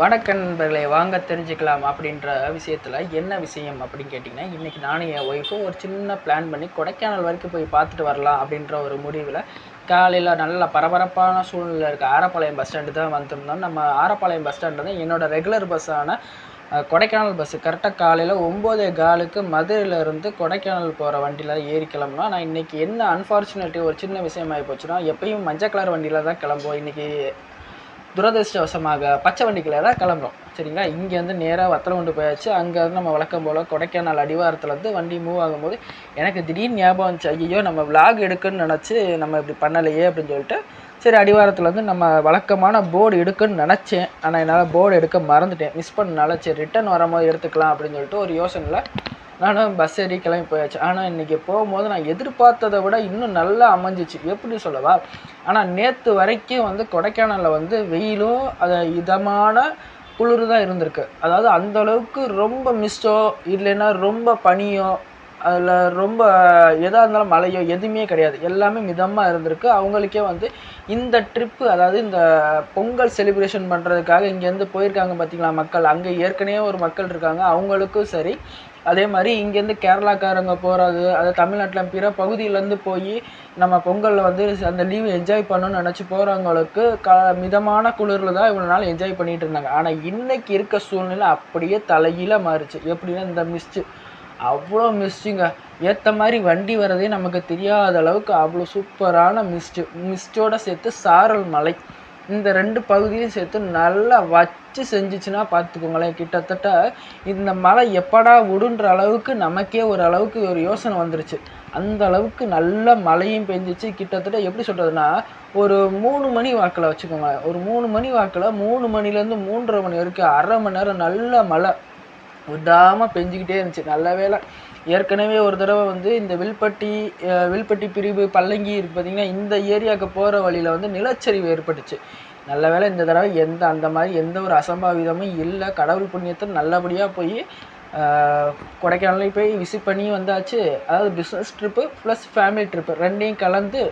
வணக்க நண்பர்களை வாங்க தெரிஞ்சுக்கலாம் அப்படின்ற விஷயத்தில் என்ன விஷயம் அப்படின்னு கேட்டிங்கன்னா இன்றைக்கி நானும் என் ஒய்ஃபும் ஒரு சின்ன பிளான் பண்ணி கொடைக்கானல் வரைக்கும் போய் பார்த்துட்டு வரலாம் அப்படின்ற ஒரு முடிவில் காலையில் நல்ல பரபரப்பான சூழ்நிலை இருக்க ஆரப்பாளையம் பஸ் ஸ்டாண்டு தான் வந்திருந்தோம். நம்ம ஆரப்பாளையம் பஸ் ஸ்டாண்டு தான் என்னோடய ரெகுலர் பஸ்ஸான கொடைக்கானல் பஸ்ஸு கரெக்டாக காலையில் ஒம்போதே காலுக்கு மதுரையிலேருந்து கொடைக்கானல் போகிற வண்டியில் ஏறி கிளம்புனோம். நான் இன்றைக்கி என்ன அன்ஃபார்ச்சுனேட்டி ஒரு சின்ன விஷயமாகி போச்சுன்னா எப்பயும் மஞ்சள் கலர் வண்டியில் தான் கிளம்புவோம். இன்றைக்கி துரதிருஷ்டவசமாக பச்சை வண்டிக்கில் தான் கிளம்புறோம். சரிங்களா? இங்கேருந்து நேராக வத்தலகுண்டு போயாச்சு. அங்கேருந்து நம்ம வழக்கம் போல் கொடைக்கானல் அடிவாரத்துலேருந்து வண்டி மூவ் ஆகும்போது எனக்கு திடீர்னு ஞாபகம் வந்துச்சு ஐயோ நம்ம விளாக் எடுக்குன்னு நினச்சி நம்ம இப்படி பண்ணலையே அப்படின்னு சொல்லிட்டு. சரி அடிவாரத்துலேருந்து நம்ம வழக்கமான போர்டு எடுக்குன்னு நினச்சேன். ஆனால் என்னால் போர்டு எடுக்க மறந்துட்டேன். மிஸ் பண்ணனால சரி ரிட்டர்ன் வரும்போது எடுத்துக்கலாம் அப்படின்னு சொல்லிட்டு ஒரு யோசனையில் நானும் பஸ் ஏறி கிளம்பி போயாச்சு. ஆனால் இன்றைக்கி போகும்போது நான் எதிர்பார்த்ததை விட இன்னும் நல்லா அமைஞ்சிச்சு. எப்படி சொல்லவா? ஆனால் நேற்று வரைக்கும் வந்து கொடைக்கானலில் வந்து வெயிலும் அது இதமான குளிர் தான் இருந்திருக்கு. அதாவது அந்த அளவுக்கு ரொம்ப மிஸ்டோ இல்லைன்னா ரொம்ப பனியோ அதில் ரொம்ப எதாக இருந்தாலும் மழையோ எதுவுமே கிடையாது. எல்லாமே மிதமாக இருந்திருக்கு. அவங்களுக்கே வந்து இந்த ட்ரிப்பு அதாவது இந்த பொங்கல் செலிப்ரேஷன் பண்ணுறதுக்காக இங்கேருந்து போயிருக்காங்க பார்த்தீங்களா மக்கள்? அங்கே ஏற்கனவே ஒரு மக்கள் இருக்காங்க. அவங்களுக்கும் சரி அதே மாதிரி இங்கேருந்து கேரளாக்காரங்க போகிறது அது தமிழ்நாட்டில் பிற பகுதியிலேருந்து போய் நம்ம பொங்கலில் வந்து அந்த லீவ் என்ஜாய் பண்ணணும்னு நினச்சி போகிறவங்களுக்கு க மிதமான குளிரில் தான் இவ்வளோ நாள் என்ஜாய் பண்ணிகிட்டு இருந்தாங்க. ஆனால் இன்றைக்கி இருக்க சூழ்நிலை அப்படியே தலைகீழ மாறுச்சு. எப்படின்னா இந்த மிஸ்ட்டு அவ்வளோ மிஸ்ட்டுங்க ஏற்ற மாதிரி வண்டி வரதே நமக்கு தெரியாத அளவுக்கு அவ்வளோ சூப்பரான மிஸ்ட்டு மிஸ்ட்டோட சேர்த்து சாரல் மலை. இந்த ரெண்டு பகுதியும் சேர்த்து நல்லா வச்சு செஞ்சிச்சுன்னா பார்த்துக்கோங்களேன். கிட்டத்தட்ட இந்த மழை எப்படா விடுன்ற அளவுக்கு நமக்கே ஒரு அளவுக்கு ஒரு யோசனை வந்துருச்சு. அந்த அளவுக்கு நல்ல மழையும் பெஞ்சிச்சு. கிட்டத்தட்ட எப்படி சொல்கிறதுனா ஒரு மூணு மணி வாக்கில் வச்சுக்கோங்க ஒரு மூணு மணி வாக்கில் மூணு மணிலேருந்து மூன்றரை மணி வரைக்கும் அரை மணி நேரம் நல்ல மழை. விடாமல் பெஞ்சிக்கிட்டே இருந்துச்சு. நல்ல வேளை ஏற்கனவே ஒரு தடவை வந்து இந்த வில்பட்டி வில்பட்டி பிரிவு பல்லங்கி இருக்கு பார்த்தீங்கன்னா இந்த ஏரியாவுக்கு போகிற வழியில் வந்து நிலச்சரிவு ஏற்பட்டுச்சு. நல்ல வேளை இந்த தடவை எந்த அந்த மாதிரி எந்த ஒரு அசம்பாவிதமும் இல்லை. கடவுள் புண்ணியத்தை நல்லபடியாக போய் கொடைக்கானலையும் போய் விசிட் பண்ணி வந்தாச்சு. அதாவது business trip plus family trip ரெண்டையும் கலந்து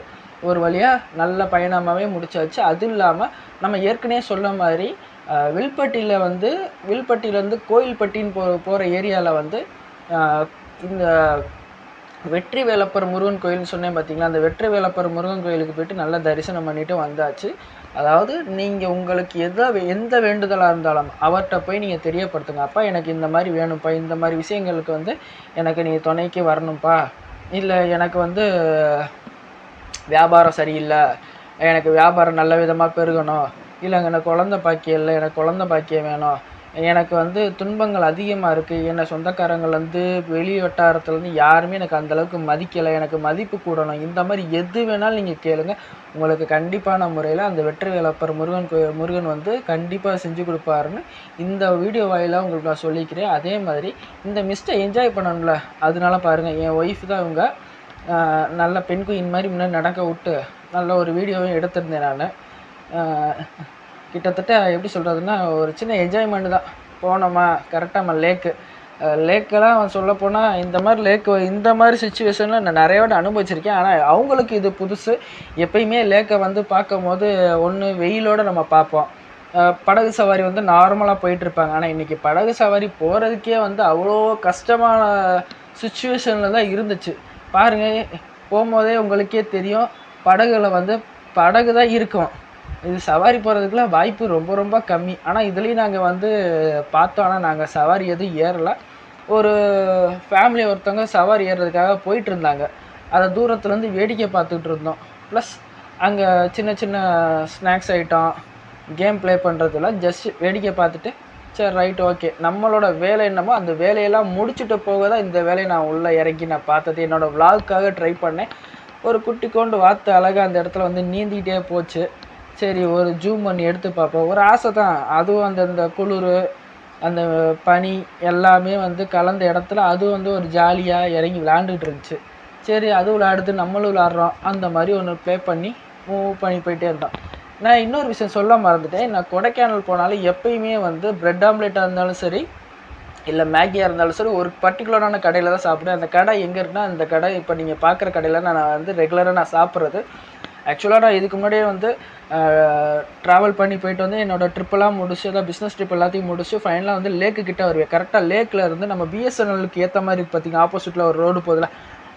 ஒரு வழியாக நல்ல பயணமாகவே முடிச்சாச்சு. அதுவும் இல்லாமல் நம்ம ஏற்கனவே சொன்ன மாதிரி வில்பட்டியில் வந்து வில்பட்டியிலேருந்து கோயில்பட்டின்னு போ போகிற ஏரியாவில் வந்து இந்த வெற்றி வேலப்பர் முருகன் கோயில்னு சொன்னேன் பார்த்தீங்களா அந்த வெற்றி வேலப்பர் முருகன் கோயிலுக்கு போயிட்டு நல்லா தரிசனம் பண்ணிட்டு வந்தாச்சு. அதாவது நீங்கள் உங்களுக்கு எதை எந்த வேண்டுதலாக இருந்தாலும் அவர்கிட்ட போய் நீங்கள் தெரியப்படுத்துங்க. அப்பா எனக்கு இந்த மாதிரி வேணும்ப்பா இந்த மாதிரி விஷயங்களுக்கு வந்து எனக்கு நீங்கள் துணைக்கு வரணும்ப்பா. இல்லை எனக்கு வந்து வியாபாரம் சரியில்லை. எனக்கு வியாபாரம் நல்ல விதமாக பெருகணும். இல்லைங்க எனக்கு குழந்த பாக்கியம் இல்லை எனக்கு குழந்த பாக்கியம் வேணும். எனக்கு வந்து துன்பங்கள் அதிகமாக இருக்குது என்னை சொந்தக்காரங்கள்லேருந்து வெளி வட்டாரத்துலேருந்து யாருமே எனக்கு அந்த அளவுக்கு மதிக்கலை. எனக்கு மதிப்பு கூடணும். இந்த மாதிரி எது வேணாலும் நீங்கள் கேளுங்கள் உங்களுக்கு கண்டிப்பான முறையில் அந்த வெற்றி வேலப்பர் முருகன் கோ முருகன் வந்து கண்டிப்பாக செஞ்சு கொடுப்பாருன்னு இந்த வீடியோ வாயிலாக உங்களுக்கு நான் சொல்லிக்கிறேன். அதே மாதிரி இந்த மிஸ்டை என்ஜாய் பண்ணணும்ல அதனால பாருங்கள் என் ஒய்ஃப் தான் இவங்க நல்ல பெண் குயின் மாதிரி முன்னாடி நடக்க விட்டு நல்ல ஒரு வீடியோவும் எடுத்திருந்தேன் நான். கிட்டத்தட்ட எப்படி சொல்கிறதுன்னா ஒரு சின்ன என்ஜாய்மெண்ட் தான். போனோமா கரெக்டாக நம்ம லேக்கு லேக்கெல்லாம் சொல்லப்போனால் இந்த மாதிரி லேக்கு இந்த மாதிரி சுச்சுவேஷனில் நான் நிறைய வாட்டி அனுபவிச்சிருக்கேன். ஆனால் அவங்களுக்கு இது புதுசு. எப்பயுமே லேக்கை வந்து பார்க்கும்போது ஒன்று வெயிலோடு நம்ம பார்ப்போம். படகு சவாரி வந்து நார்மலாக போயிட்டுருப்பாங்க. ஆனால் இன்றைக்கி படகு சவாரி போகிறதுக்கே வந்து அவ்வளோ கஷ்டமான சுச்சுவேஷனில் தான் இருந்துச்சு. பாருங்கள் போகும்போதே உங்களுக்கே தெரியும் படகுல வந்து படகு தான் இருக்கும். இது சவாரி போகிறதுக்குலாம் வாய்ப்பு ரொம்ப ரொம்ப கம்மி. ஆனால் இதுலேயும் நாங்கள் வந்து பார்த்தோம். ஆனால் நாங்கள் சவாரி எதுவும் ஏறலை. ஒரு ஃபேமிலி ஒருத்தவங்க சவாரி ஏறுறதுக்காக போயிட்டு இருந்தாங்க அதை தூரத்துலேருந்து வேடிக்கை பார்த்துக்கிட்டு இருந்தோம். ப்ளஸ் அங்கே சின்ன சின்ன ஸ்நாக்ஸ் ஐட்டம் கேம் ப்ளே பண்ணுறதுலாம் ஜஸ்ட் வேடிக்கை பார்த்துட்டு சரி ரைட் ஓகே நம்மளோட வேலை என்னமோ அந்த வேலையெல்லாம் முடிச்சுட்டு போக தான் இந்த வேலையை நான் உள்ளே இறங்கி நான் பார்த்தது. என்னோடய விலாகுக்காக ட்ரை பண்ணேன். ஒரு குட்டி கொண்டு வாத்து அழகாக அந்த இடத்துல வந்து நீந்திக்கிட்டே போச்சு. சரி ஒரு ஜூம் பண்ணி எடுத்து பார்ப்போம். ஒரு ஆசை தான். அதுவும் அந்த இந்த குளிர் அந்த பனி எல்லாமே வந்து கலந்த இடத்துல அது வந்து ஒரு ஜாலியாக இறங்கி விளாண்டுட்டு இருந்துச்சு. சரி அது விளையாடுது நம்மளும் விளாட்றோம். அந்த மாதிரி ஒன்று ப்ளே பண்ணி மூவ் பண்ணி போயிட்டே இருந்தோம். நான் இன்னொரு விஷயம் சொல்ல மறந்துட்டேன். நான் கொடைக்கானல் போனாலும் எப்பயுமே வந்து பிரெட் ஆம்லேட்டாக இருந்தாலும் சரி இல்லை மேகியாக இருந்தாலும் சரி ஒரு பர்டிகுலரான கடையில் தான் சாப்பிடுவேன். அந்த கடை எங்கே இருக்குன்னா அந்த கடை இப்போ நீங்கள் பார்க்குற கடையில் நான் வந்து ரெகுலராக நான் சாப்பிட்றது. ஆக்சுவலாக நான் இதுக்கு முன்னாடியே வந்து ட்ராவல் பண்ணி போயிட்டு வந்து என்னோடய ட்ரிப்பெல்லாம் முடிச்சு அதான் பிஸ்னஸ் ட்ரிப் எல்லாத்தையும் முடிச்சு ஃபைனலாக வந்து லேக்கு கிட்டே வருவேன். கரெக்டாக லேக்கில் இருந்து நம்ம பிஎஸ்என்எலுக்கு ஏற்ற மாதிரி பார்த்திங்கன்னா ஆப்போசிட்டில் ஒரு ரோடு போதில்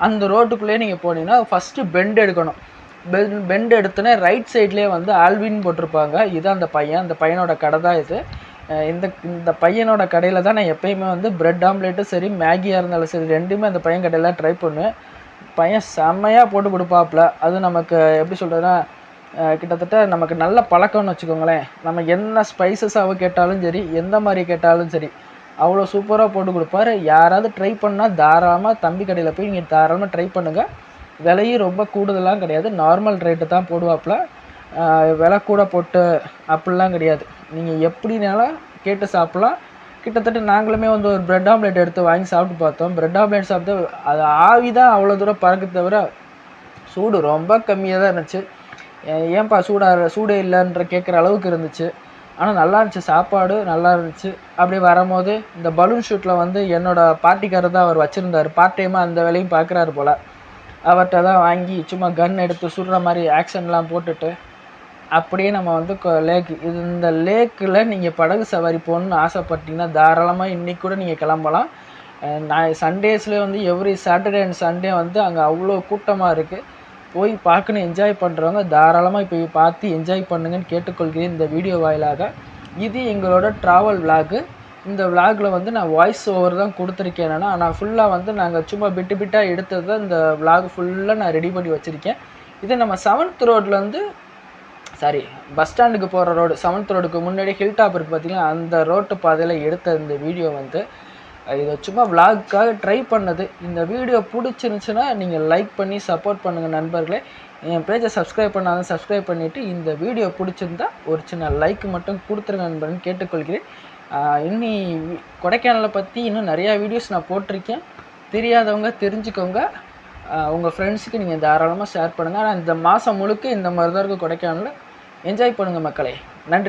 அந்த ரோட்டுக்குள்ளேயே நீங்கள் போனீங்கன்னா ஃபஸ்ட்டு பெண்ட் எடுக்கணும். பெண்ட் பெண்ட் எடுத்தோன்னே ரைட் சைட்லேயே வந்து ஆல்வின் போட்டிருப்பாங்க. இதுதான் அந்த பையன் அந்த பையனோட கடை தான் இது. இந்த இந்த பையனோட கடையில் தான் நான் எப்பயுமே வந்து ப்ரெட் ஆம்லேட்டும் சரி மேகியாக இருந்தாலும் சரி ரெண்டுமே அந்த பையன் கடையில் ட்ரை பண்ணுவேன். பையன் செம்மையாக போட்டு கொடுப்பாப்புல. அது நமக்கு எப்படி சொல்கிறதுனா கிட்டத்தட்ட நமக்கு நல்ல பழக்கம்னு வச்சுக்கோங்களேன். நம்ம என்ன ஸ்பைசஸாக கேட்டாலும் சரி எந்த மாதிரி கேட்டாலும் சரி அவ்வளோ சூப்பராக போட்டு கொடுப்பாரு. யாராவது ட்ரை பண்ணால் தாராளமாக தம்பி கடையில் போய் நீங்கள் தாராளமாக ட்ரை பண்ணுங்கள் விலையும் ரொம்ப கூடுதலாம் கிடையாது. நார்மல் ரேட்டு தான் போடுவாப்புல. விலை கூட போட்டு அப்படிலாம் கிடையாது. நீங்கள் எப்படினாலும் கேட்டு சாப்பிட்லாம். கிட்டத்தட்ட நாங்களுமே வந்து ஒரு பிரெட் ஆம்லேட் எடுத்து வாங்கி சாப்பிட்டு பார்த்தோம். பிரெட் ஆம்லேட் சாப்பிட்டு அது ஆவி தான் அவ்வளோ தூரம் பறக்க தவிர சூடு ரொம்ப கம்மியாக தான் இருந்துச்சு. ஏன்பா சூடாக சூடே இல்லைன்ற கேட்குற அளவுக்கு இருந்துச்சு. ஆனால் நல்லா இருந்துச்சு சாப்பாடு நல்லா இருந்துச்சு. அப்படியே வரும்போது இந்த பலூன் ஷூட்டில் வந்து என்னோடய பார்ட்டிக்காரர் தான் அவர் வச்சுருந்தார். பார்ட் டைமாக அந்த வேலையும் பார்க்குறாரு போல். அவர்கிட்ட தான் வாங்கி சும்மா கன் எடுத்து சுடுற மாதிரி ஆக்ஷன்லாம் போட்டுட்டு அப்படியே நம்ம வந்து லேக் இது இந்த லேக்கில் நீங்கள் படகு சவாரி போகணுன்னு ஆசைப்பட்டீங்கன்னா தாராளமாக இன்றைக்கி கூட நீங்கள் கிளம்பலாம். நான் சண்டேஸ்லேயே வந்து எவ்ரி சாட்டர்டே அண்ட் சண்டே வந்து அங்கே அவ்வளோ கூட்டமாக இருக்குது போய் பார்க்கணும் என்ஜாய் பண்ணுறவங்க தாராளமாக போய் பார்த்து என்ஜாய் பண்ணுங்கன்னு கேட்டுக்கொள்கிறேன் இந்த வீடியோ வாயிலாக. இது எங்களோட ட்ராவல் விலாகு இந்த விலாகில் வந்து நான் வாய்ஸ் ஓவர் தான் கொடுத்துருக்கேன் என்னென்னா நான் ஃபுல்லாக வந்து நாங்கள் சும்மா பிட்டு பிட்டாக எடுத்தது தான் இந்த விலாக் ஃபுல்லாக நான் ரெடி பண்ணி வச்சுருக்கேன். இது நம்ம செவன்த் ரோட்லேருந்து சாரி பஸ் ஸ்டாண்டுக்கு போகிற ரோடு செவன்த் ரோடுக்கு முன்னாடி ஹில் டாப் இருக்குது பார்த்தீங்களா அந்த ரோட்டு பாதையில் எடுத்த இந்த வீடியோ வந்து இதை சும்மா vlogக்காக ட்ரை பண்ணது. இந்த வீடியோ பிடிச்சிருந்துச்சுன்னா நீங்கள் லைக் பண்ணி சப்போர்ட் பண்ணுங்கள் நண்பர்களே. என் பேஜை சப்ஸ்கிரைப் பண்ணாத சப்ஸ்கிரைப் பண்ணிவிட்டு இந்த வீடியோ பிடிச்சிருந்தா ஒரு சின்ன லைக் மட்டும் கொடுத்துருங்க நண்பர்னு கேட்டுக்கொள்கிறேன். இனி இன்னி கொடைக்கானலை பற்றி இன்னும் நிறையா வீடியோஸ் நான் போட்டிருக்கேன். தெரியாதவங்க தெரிஞ்சுக்கோங்க. உங்கள் ஃப்ரெண்ட்ஸுக்கு நீங்கள் தாராளமாக ஷேர் பண்ணுங்கள் ஆனால் இந்த மாதம் முழுக்க இந்த மாதிரி தான் இருக்கும் கொடைக்கானலில். என்ஜாய் பண்ணுங்கள் மக்களே. நன்றி.